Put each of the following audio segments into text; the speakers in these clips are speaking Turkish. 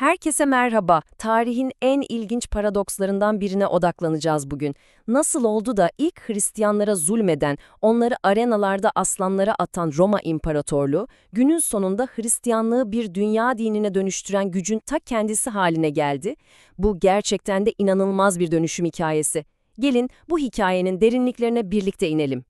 Herkese merhaba. Tarihin en ilginç paradokslarından birine odaklanacağız bugün. Nasıl oldu da ilk Hristiyanlara zulmeden, onları arenalarda aslanlara atan Roma İmparatorluğu, günün sonunda Hristiyanlığı bir dünya dinine dönüştüren gücün ta kendisi haline geldi? Bu gerçekten de inanılmaz bir dönüşüm hikayesi. Gelin bu hikayenin derinliklerine birlikte inelim.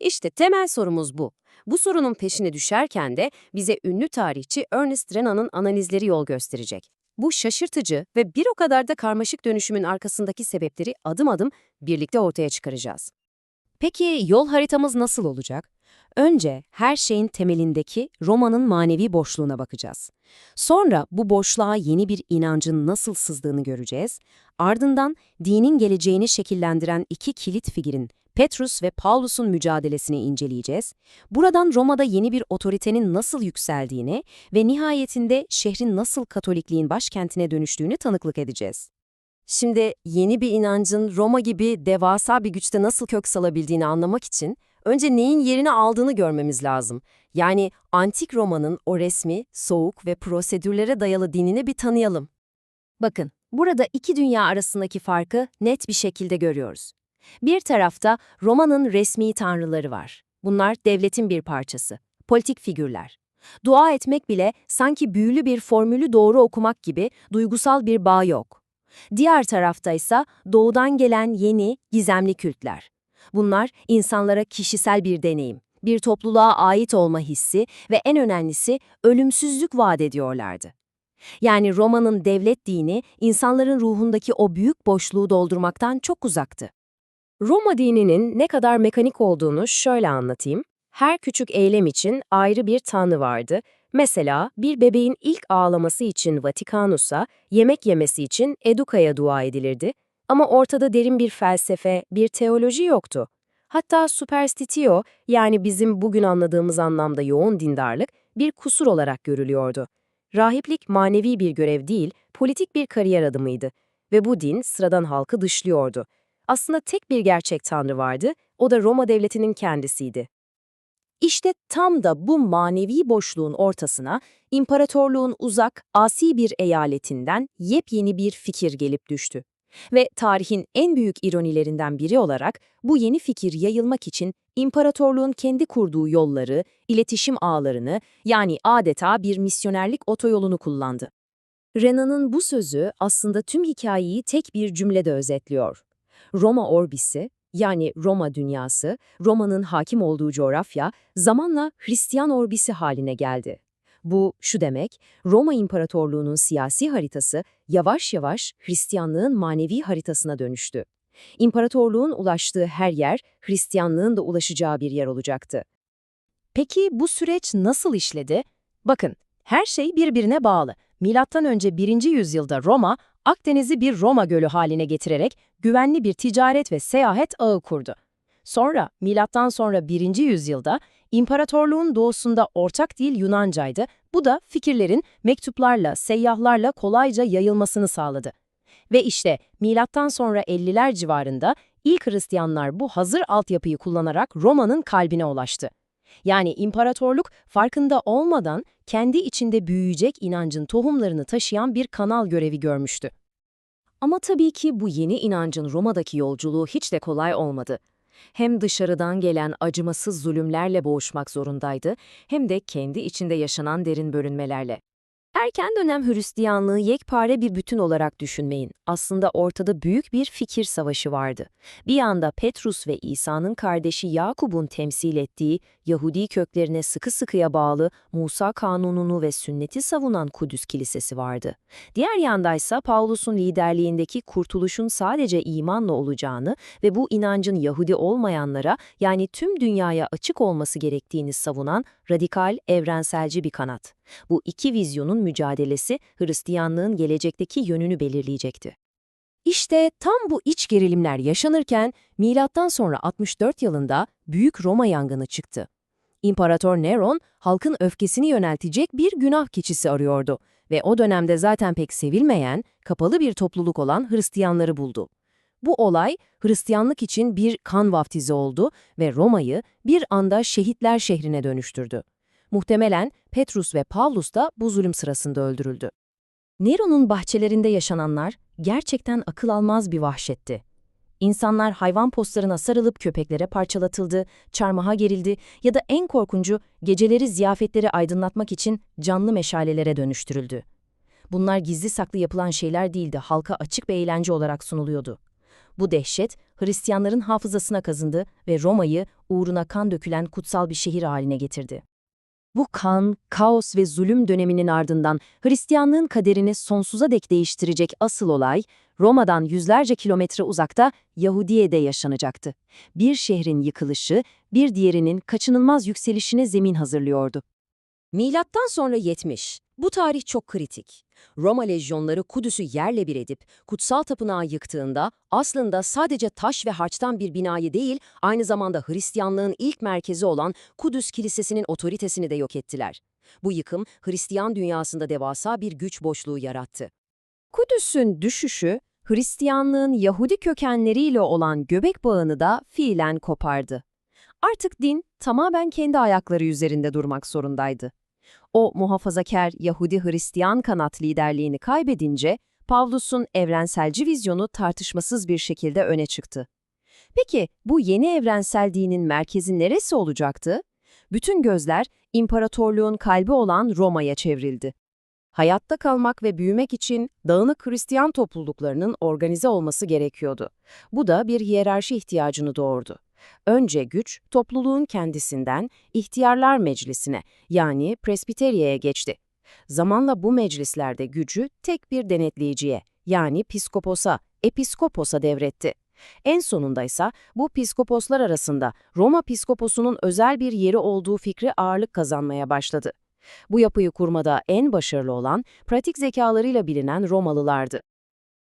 İşte temel sorumuz bu. Bu sorunun peşine düşerken de bize ünlü tarihçi Ernest Renan'ın analizleri yol gösterecek. Bu şaşırtıcı ve bir o kadar da karmaşık dönüşümün arkasındaki sebepleri adım adım birlikte ortaya çıkaracağız. Peki yol haritamız nasıl olacak? Önce her şeyin temelindeki Roma'nın manevi boşluğuna bakacağız. Sonra bu boşluğa yeni bir inancın nasıl sızdığını göreceğiz. Ardından dinin geleceğini şekillendiren iki kilit figürin Petrus ve Paulus'un mücadelesini inceleyeceğiz. Buradan Roma'da yeni bir otoritenin nasıl yükseldiğini ve nihayetinde şehrin nasıl Katolikliğin başkentine dönüştüğünü tanıklık edeceğiz. Şimdi yeni bir inancın Roma gibi devasa bir güçte nasıl kök salabildiğini anlamak için önce neyin yerini aldığını görmemiz lazım. Yani antik Roma'nın o resmi, soğuk ve prosedürlere dayalı dinini bir tanıyalım. Bakın, burada iki dünya arasındaki farkı net bir şekilde görüyoruz. Bir tarafta Roma'nın resmi tanrıları var. Bunlar devletin bir parçası, politik figürler. Dua etmek bile sanki büyülü bir formülü doğru okumak gibi duygusal bir bağ yok. Diğer tarafta ise doğudan gelen yeni, gizemli kültler. Bunlar insanlara kişisel bir deneyim, bir topluluğa ait olma hissi ve en önemlisi ölümsüzlük vaat ediyorlardı. Yani Roma'nın devlet dini insanların ruhundaki o büyük boşluğu doldurmaktan çok uzaktı. Roma dininin ne kadar mekanik olduğunu şöyle anlatayım. Her küçük eylem için ayrı bir tanrı vardı. Mesela bir bebeğin ilk ağlaması için Vatikanus'a, yemek yemesi için Eduka'ya dua edilirdi. Ama ortada derin bir felsefe, bir teoloji yoktu. Hatta superstitio yani bizim bugün anladığımız anlamda yoğun dindarlık bir kusur olarak görülüyordu. Rahiplik manevi bir görev değil, politik bir kariyer adımıydı ve bu din sıradan halkı dışlıyordu. Aslında tek bir gerçek tanrı vardı, o da Roma devletinin kendisiydi. İşte tam da bu manevi boşluğun ortasına imparatorluğun uzak, asi bir eyaletinden yepyeni bir fikir gelip düştü. Ve tarihin en büyük ironilerinden biri olarak bu yeni fikir yayılmak için imparatorluğun kendi kurduğu yolları, iletişim ağlarını yani adeta bir misyonerlik otoyolunu kullandı. Renan'ın bu sözü aslında tüm hikayeyi tek bir cümlede özetliyor. Roma orbisi, yani Roma dünyası, Roma'nın hakim olduğu coğrafya zamanla Hristiyan orbisi haline geldi. Bu şu demek, Roma İmparatorluğu'nun siyasi haritası yavaş yavaş Hristiyanlığın manevi haritasına dönüştü. İmparatorluğun ulaştığı her yer Hristiyanlığın da ulaşacağı bir yer olacaktı. Peki bu süreç nasıl işledi? Bakın, her şey birbirine bağlı. Milattan önce 1. yüzyılda Roma, Akdeniz'i bir Roma gölü haline getirerek güvenli bir ticaret ve seyahat ağı kurdu. Sonra milattan sonra 1. yüzyılda imparatorluğun doğusunda ortak dil Yunancaydı. Bu da fikirlerin mektuplarla, seyyahlarla kolayca yayılmasını sağladı. Ve işte milattan sonra 50'ler civarında ilk Hristiyanlar bu hazır altyapıyı kullanarak Roma'nın kalbine ulaştı. Yani imparatorluk farkında olmadan kendi içinde büyüyecek inancın tohumlarını taşıyan bir kanal görevi görmüştü. Ama tabii ki bu yeni inancın Roma'daki yolculuğu hiç de kolay olmadı. Hem dışarıdan gelen acımasız zulümlerle boğuşmak zorundaydı, hem de kendi içinde yaşanan derin bölünmelerle. Erken dönem Hristiyanlığı yekpare bir bütün olarak düşünmeyin. Aslında ortada büyük bir fikir savaşı vardı. Bir yanda Petrus ve İsa'nın kardeşi Yakub'un temsil ettiği Yahudi köklerine sıkı sıkıya bağlı Musa kanununu ve sünneti savunan Kudüs Kilisesi vardı. Diğer yandaysa Paulus'un liderliğindeki kurtuluşun sadece imanla olacağını ve bu inancın Yahudi olmayanlara yani tüm dünyaya açık olması gerektiğini savunan radikal, evrenselci bir kanat. Bu iki vizyonun mücadelesi Hristiyanlığın gelecekteki yönünü belirleyecekti. İşte tam bu iç gerilimler yaşanırken milattan sonra 64 yılında Büyük Roma yangını çıktı. İmparator Neron halkın öfkesini yöneltecek bir günah keçisi arıyordu ve o dönemde zaten pek sevilmeyen, kapalı bir topluluk olan Hristiyanları buldu. Bu olay Hristiyanlık için bir kan vaftizi oldu ve Roma'yı bir anda şehitler şehrine dönüştürdü. Muhtemelen Petrus ve Pavlus da bu zulüm sırasında öldürüldü. Nero'nun bahçelerinde yaşananlar gerçekten akıl almaz bir vahşetti. İnsanlar hayvan postlarına sarılıp köpeklere parçalatıldı, çarmıha gerildi ya da en korkuncu geceleri ziyafetleri aydınlatmak için canlı meşalelere dönüştürüldü. Bunlar gizli saklı yapılan şeyler değildi, halka açık bir eğlence olarak sunuluyordu. Bu dehşet, Hristiyanların hafızasına kazındı ve Roma'yı uğruna kan dökülen kutsal bir şehir haline getirdi. Bu kan, kaos ve zulüm döneminin ardından Hristiyanlığın kaderini sonsuza dek değiştirecek asıl olay, Roma'dan yüzlerce kilometre uzakta Yahudiye'de yaşanacaktı. Bir şehrin yıkılışı, bir diğerinin kaçınılmaz yükselişine zemin hazırlıyordu. Milattan sonra 70. Bu tarih çok kritik. Roma lejyonları Kudüs'ü yerle bir edip kutsal tapınağı yıktığında aslında sadece taş ve harçtan bir binayı değil, aynı zamanda Hristiyanlığın ilk merkezi olan Kudüs Kilisesi'nin otoritesini de yok ettiler. Bu yıkım Hristiyan dünyasında devasa bir güç boşluğu yarattı. Kudüs'ün düşüşü, Hristiyanlığın Yahudi kökenleriyle olan göbek bağını da fiilen kopardı. Artık din tamamen kendi ayakları üzerinde durmak zorundaydı. O muhafazakar Yahudi-Hristiyan kanat liderliğini kaybedince Pavlus'un evrenselci vizyonu tartışmasız bir şekilde öne çıktı. Peki bu yeni evrensel dinin merkezi neresi olacaktı? Bütün gözler imparatorluğun kalbi olan Roma'ya çevrildi. Hayatta kalmak ve büyümek için dağınık Hristiyan topluluklarının organize olması gerekiyordu. Bu da bir hiyerarşi ihtiyacını doğurdu. Önce güç, topluluğun kendisinden ihtiyarlar meclisine yani presbiteryeye geçti. Zamanla bu meclislerde gücü tek bir denetleyiciye yani piskoposa, episkoposa devretti. En sonunda ise bu piskoposlar arasında Roma piskoposunun özel bir yeri olduğu fikri ağırlık kazanmaya başladı. Bu yapıyı kurmada en başarılı olan pratik zekalarıyla bilinen Romalılardı.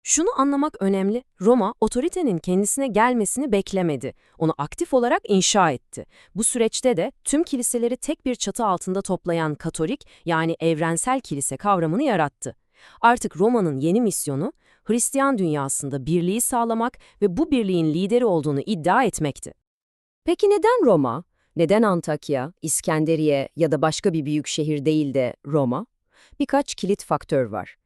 Şunu anlamak önemli. Roma, otoritenin kendisine gelmesini beklemedi. Onu aktif olarak inşa etti. Bu süreçte de tüm kiliseleri tek bir çatı altında toplayan Katolik yani evrensel kilise kavramını yarattı. Artık Roma'nın yeni misyonu, Hristiyan dünyasında birliği sağlamak ve bu birliğin lideri olduğunu iddia etmekti. Peki neden Roma? Neden Antakya, İskenderiye ya da başka bir büyük şehir değil de Roma? Birkaç kilit faktör var.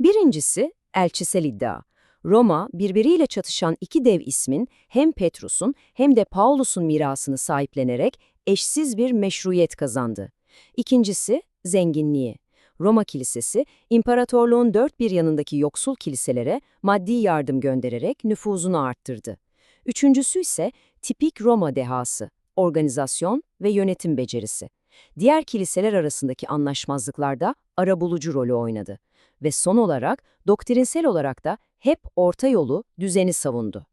Birincisi, elçisel iddia. Roma, birbiriyle çatışan iki dev ismin hem Petrus'un hem de Paulus'un mirasını sahiplenerek eşsiz bir meşruiyet kazandı. İkincisi, zenginliği. Roma Kilisesi, imparatorluğun dört bir yanındaki yoksul kiliselere maddi yardım göndererek nüfuzunu arttırdı. Üçüncüsü ise tipik Roma dehası, organizasyon ve yönetim becerisi. Diğer kiliseler arasındaki anlaşmazlıklarda arabulucu rolü oynadı ve son olarak doktrinsel olarak da hep orta yolu, düzeni savundu.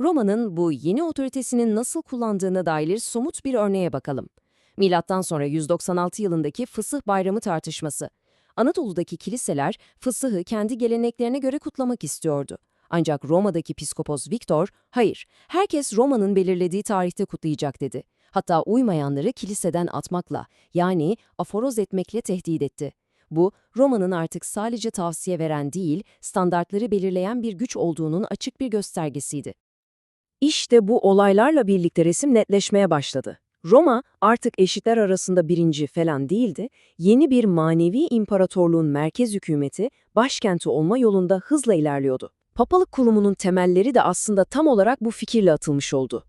Roma'nın bu yeni otoritesinin nasıl kullandığına dair somut bir örneğe bakalım. Milattan sonra 196 yılındaki Fısıh Bayramı tartışması. Anadolu'daki kiliseler fısıhı kendi geleneklerine göre kutlamak istiyordu. Ancak Roma'daki piskopos Viktor, hayır, herkes Roma'nın belirlediği tarihte kutlayacak dedi. Hatta uymayanları kiliseden atmakla, yani aforoz etmekle tehdit etti. Bu, Roma'nın artık sadece tavsiye veren değil, standartları belirleyen bir güç olduğunun açık bir göstergesiydi. İşte bu olaylarla birlikte resim netleşmeye başladı. Roma artık eşitler arasında birinci falan değildi, yeni bir manevi imparatorluğun merkez hükümeti, başkenti olma yolunda hızla ilerliyordu. Papalık kurumunun temelleri de aslında tam olarak bu fikirle atılmış oldu.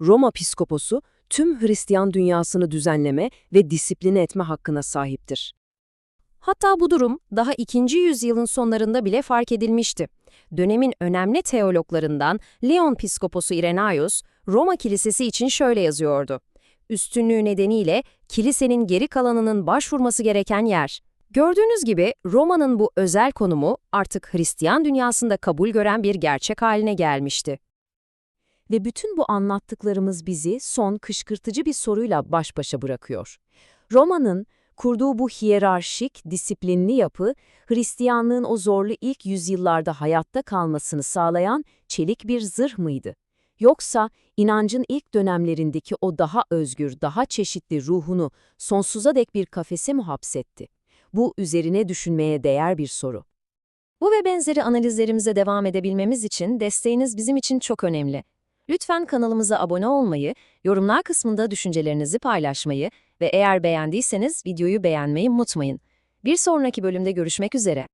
Roma piskoposu, tüm Hristiyan dünyasını düzenleme ve disipline etme hakkına sahiptir. Hatta bu durum daha 2. yüzyılın sonlarında bile fark edilmişti. Dönemin önemli teologlarından Leon Piskoposu Irenaios, Roma Kilisesi için şöyle yazıyordu. Üstünlüğü nedeniyle kilisenin geri kalanının başvurması gereken yer. Gördüğünüz gibi Roma'nın bu özel konumu artık Hristiyan dünyasında kabul gören bir gerçek haline gelmişti. Ve bütün bu anlattıklarımız bizi son kışkırtıcı bir soruyla baş başa bırakıyor. Roma'nın kurduğu bu hiyerarşik, disiplinli yapı, Hristiyanlığın o zorlu ilk yüzyıllarda hayatta kalmasını sağlayan çelik bir zırh mıydı? Yoksa inancın ilk dönemlerindeki o daha özgür, daha çeşitli ruhunu sonsuza dek bir kafese mi hapsetti? Bu üzerine düşünmeye değer bir soru. Bu ve benzeri analizlerimize devam edebilmemiz için desteğiniz bizim için çok önemli. Lütfen kanalımıza abone olmayı, yorumlar kısmında düşüncelerinizi paylaşmayı ve eğer beğendiyseniz videoyu beğenmeyi unutmayın. Bir sonraki bölümde görüşmek üzere.